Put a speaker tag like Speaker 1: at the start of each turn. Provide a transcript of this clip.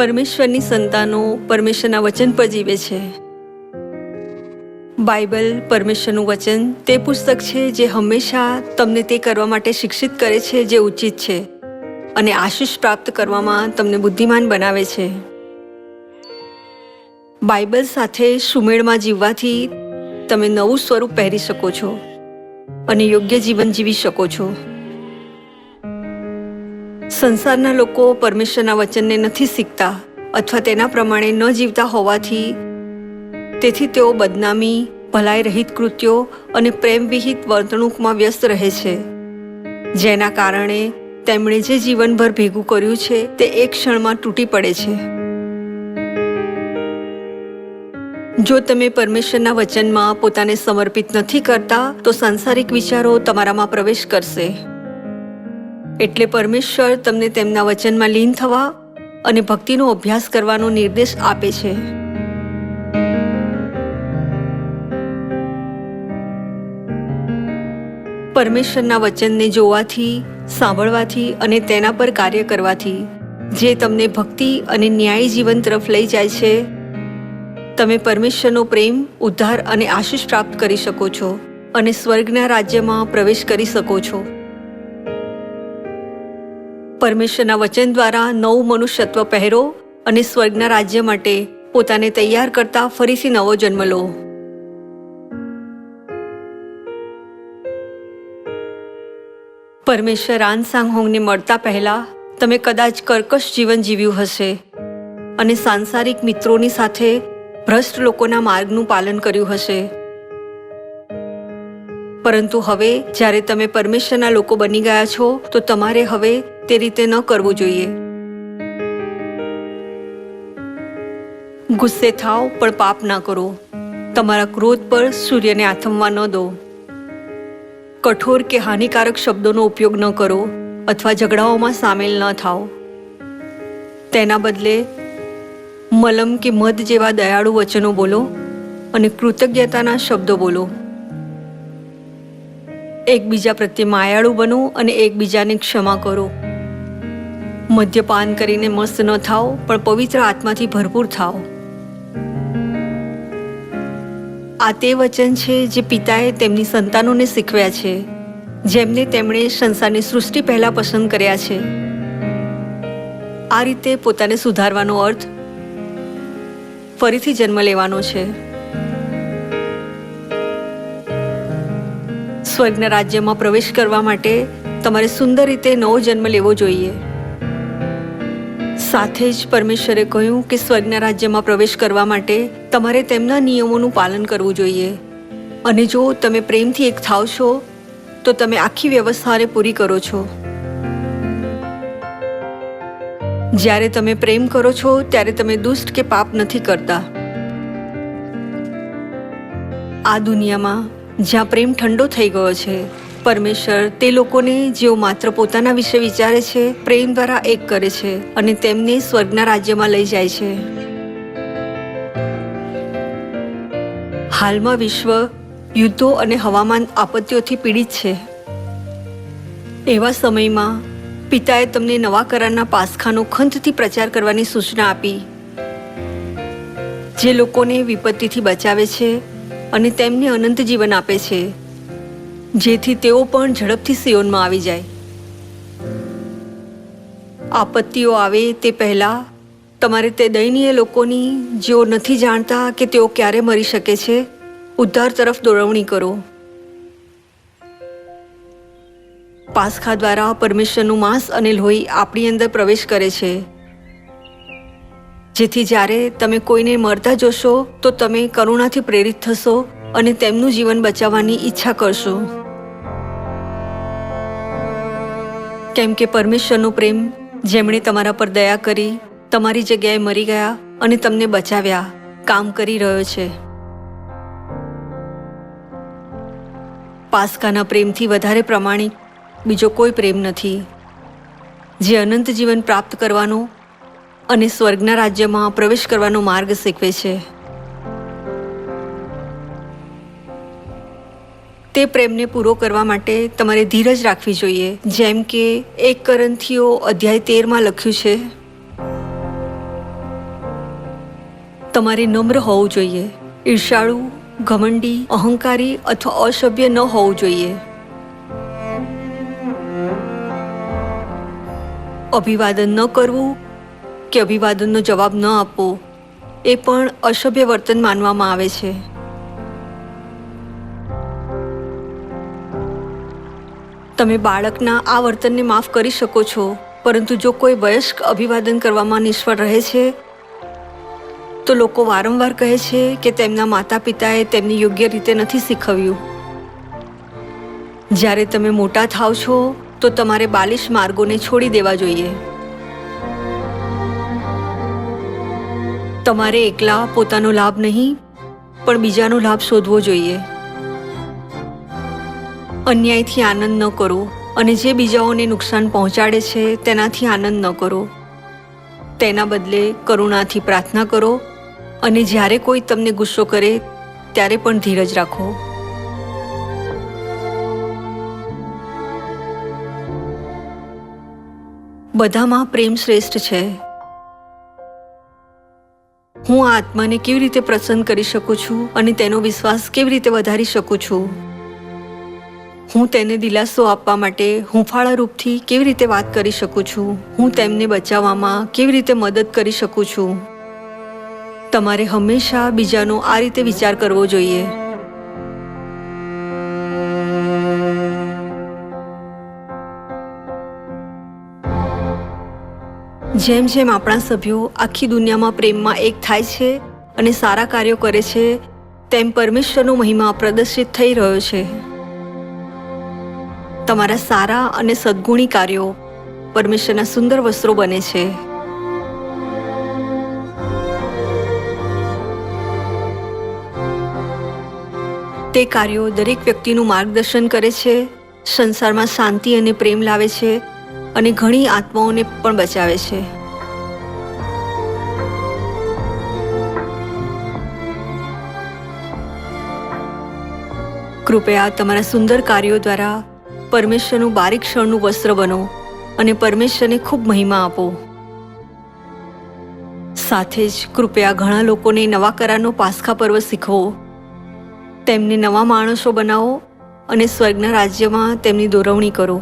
Speaker 1: પરમેશ્વરની સંતાનો પરમેશ્વરના વચન પર જીવે છે. બાઇબલ, પરમેશ્વરનું વચન તે પુસ્તક છે જે હંમેશા તમને તે કરવા માટે શિક્ષિત કરે છે જે ઉચિત છે અને આશીષ પ્રાપ્ત કરવામાં તમને બુદ્ધિમાન બનાવે છે. બાઇબલ સાથે સુમેળમાં જીવવાથી તમે નવું સ્વરૂપ પહેરી શકો છો અને યોગ્ય જીવન જીવી શકો છો. સંસારના લોકો પરમેશ્વરના વચનને નથી શીખતા અથવા તેના પ્રમાણે ન જીવતા હોવાથી તેથી તેઓ બદનામી ભલાઈ રહિત કૃત્યો અને પ્રેમવિહિત વર્તણૂકમાં વ્યસ્ત રહે છે. જેના કારણે તેમણે જે જીવનભર ભેગું કર્યું છે તે એક ક્ષણમાં તૂટી પડે છે. જો તમે પરમેશ્વરના વચનમાં પોતાને સમર્પિત નથી કરતા, તો સાંસારિક વિચારો તમારામાં પ્રવેશ કરશે. એટલે પરમેશ્વર તમને તેમના વચનમાં લીન થવા અને ભક્તિનો અભ્યાસ કરવાનો નિર્દેશ આપે છે. પરમેશ્વરના વચનને જોવાથી, સાંભળવાથી અને તેના પર કાર્ય કરવાથી જે તમને ભક્તિ અને ન્યાયી જીવન તરફ લઈ જાય છે, તમે પરમેશ્વરનો પ્રેમ, ઉદ્ધાર અને આશીષ પ્રાપ્ત કરી શકો છો અને સ્વર્ગના રાજ્યમાં પ્રવેશ કરી શકો છો. પરમેશ્વરના વચન દ્વારા નવું મનુષ્યત્વ પહેરો અને સ્વર્ગના રાજ્ય માટે પોતાને તૈયાર કરતા ફરીથી નવો જન્મ લો. પરમેશ્વર આનસાંગ હોંગને મળતા પહેલા તમે કદાચ કર્કશ જીવન જીવ્યું હશે અને સાંસારિક મિત્રોની સાથે ભ્રષ્ટ લોકોના માર્ગનું પાલન કર્યું હશે. પરંતુ હવે જ્યારે તમે પરમેશ્વરના લોકો બની ગયા છો, તો તમારે હવે તે રીતે ન કરવું જોઈએ. ગુસ્સે થાવ પણ પાપ ના કરો. તમારા ક્રોધ પર સૂર્યને આથમવા ન દો. કઠોર કે હાનિકારક શબ્દોનો ઉપયોગ ન કરો, અથવા ઝઘડાઓમાં સામેલ ન થાઓ. તેના બદલે, મલમ કે મધ જેવા દયાળુ વચનો બોલો અને કૃતજ્ઞતાના શબ્દો બોલો. એકબીજા પ્રત્યે માયાળુ બનો અને એકબીજાને ક્ષમા કરો. મદ્યપાન કરીને મસ્ત ન થાઓ, પણ પવિત્ર આત્માથી ભરપૂર થાઓ. આ તે વચન છે જે પિતાએ તેમની સંતાનોને શીખવ્યા છે, જેમને તેમણે સંસારની સૃષ્ટિ પહેલા પસંદ કર્યા છે. આ રીતે પોતાને સુધારવાનો અર્થ ફરીથી જન્મ લેવાનો છે. સ્વર્ગના રાજ્યમાં પ્રવેશ કરવા માટે તમારે સુંદર રીતે નવો જન્મ લેવો જોઈએ. સાથે જ પરમેશ્વરે કહ્યું કે સ્વર્ગના રાજ્યમાં પ્રવેશ કરવા માટે તમારે તેમના નિયમોનું પાલન કરવું જોઈએ. અને જો તમે પ્રેમથી એક થાવ છો, તો તમે આખી વ્યવસ્થાને પૂરી કરો છો. જ્યારે તમે પ્રેમ કરો છો, ત્યારે તમે દુષ્ટ કે પાપ નથી કરતા. આ દુનિયામાં જ્યાં પ્રેમ ઠંડો થઈ ગયો છે પરમેશ્વર તે લોકોને જેઓ માત્ર પોતાના વિશે વિચારે છે, પ્રેમ દ્વારા એક કરે છે અને તેમને સ્વર્ગના રાજ્યમાં લઈ જાય છે. હાલમાં વિશ્વ યુદ્ધો અને હવામાન આપત્તિઓથી પીડિત છે. એવા સમયમાં પિતાએ તમને નવા કરારના પાસખાનો ખંતથી પ્રચાર કરવાની સૂચના આપી. જે લોકોને વિપત્તિથી બચાવે છે અને તેમને અનંત જીવન આપે છે. જેથી તેઓ પણ ઝડપથી સિયોનમાં આવી જાય. આપત્તિઓ આવે તે પહેલાં તમારે તે દયનીય લોકોની જેઓ નથી જાણતા કે તેઓ ક્યારે મરી શકે છે, ઉદ્ધાર તરફ દોરવણી કરો. પાસખા દ્વારા પરમેશ્વરનું માંસ અને લોહી આપણી અંદર પ્રવેશ કરે છે. જેથી જ્યારે તમે કોઈને મરતા જોશો, તો તમે કરુણાથી પ્રેરિત થશો અને તેમનું જીવન બચાવવાની ઈચ્છા કરશો. કેમ કે પરમેશ્વરનો પ્રેમ જેમણે તમારા પર દયા કરી, તમારી જગ્યાએ મરી ગયા અને તમને બચાવ્યા, કામ કરી રહ્યો છે. પાસ્કાના પ્રેમથી વધારે પ્રમાણિક બીજો કોઈ પ્રેમ નથી. જે અનંત જીવન પ્રાપ્ત કરવાનો અને સ્વર્ગના રાજ્યમાં પ્રવેશ કરવાનો માર્ગ શીખવે છે. તે પ્રેમને પૂરો કરવા માટે તમારે ધીરજ રાખવી જોઈએ. જેમ કે એક કરંથીઓ અધ્યાય તેરમાં લખ્યું છે, તમારે નમ્ર હોવું જોઈએ. ઈર્ષાળુ, ઘમંડી, અહંકારી અથવા અસભ્ય ન હોવું જોઈએ. અભિવાદન ન કરવું કે અભિવાદનનો જવાબ ન આપવો? એ પણ અસભ્ય વર્તન માનવામાં આવે છે. તમે બાળકના આ વર્તનને માફ કરી શકો છો. પરંતુ જો કોઈ વયસ્ક અભિવાદન કરવામાં નિષ્ફળ રહે છે, તો લોકો વારંવાર કહે છે કે તેમના માતા પિતાએ તેમને યોગ્ય રીતે નથી શીખવ્યું. જ્યારે તમે મોટા થાવ છો, તો તમારે બાલિશ માર્ગોને છોડી દેવા જોઈએ. તમારે એકલા પોતાનો લાભ નહીં, પણ બીજાનો લાભ શોધવો જોઈએ. અન્યાયથી આનંદ ન કરો અને જે બીજાઓને નુકસાન પહોંચાડે છે તેનાથી આનંદ ન કરો. તેના બદલે કરુણાથી પ્રાર્થના કરો અને જ્યારે કોઈ તમને ગુસ્સો કરે ત્યારે પણ ધીરજ રાખો. બધામાં પ્રેમ શ્રેષ્ઠ છે. હું આ આત્માને કેવી રીતે પ્રસન્ન કરી શકું છું અને તેનો વિશ્વાસ કેવી રીતે વધારી શકું છું? હું તેને દિલાસો આપવા માટે હુંફાળા રૂપથી કેવી રીતે વાત કરી શકું છું? હું તેમને બચાવવામાં કેવી રીતે મદદ કરી શકું છું? તમારે હંમેશા બીજાનો આ રીતે વિચાર કરવો જોઈએ. જેમ જેમ આપણા સભ્યો આખી દુનિયામાં પ્રેમમાં એક થાય છે અને સારા કાર્યો કરે છે, તેમ પરમેશ્વરનો મહિમા પ્રદર્શિત થઈ રહ્યો છે. તમારા સારા અને સદગુણી કાર્યો પરમેશ્વરના સુંદર વસ્ત્રો બને છે. તે કાર્યો દરેક વ્યક્તિનું માર્ગદર્શન કરે છે, સંસારમાં શાંતિ અને પ્રેમ લાવે છે અને ઘણી આત્માઓને પણ બચાવે છે. કૃપયા તમારા સુંદર કાર્યો દ્વારા પરમેશ્વરનું બારીક ક્ષણનું વસ્ત્ર બનો અને પરમેશ્વરને ખૂબ મહિમા આપો. સાથે જ કૃપયા ઘણા લોકોને નવા કરારનો પાસખા પર્વ શીખવો. તેમને નવા માણસો બનાવો અને સ્વર્ગના રાજ્યમાં તેમની દોરવણી કરો.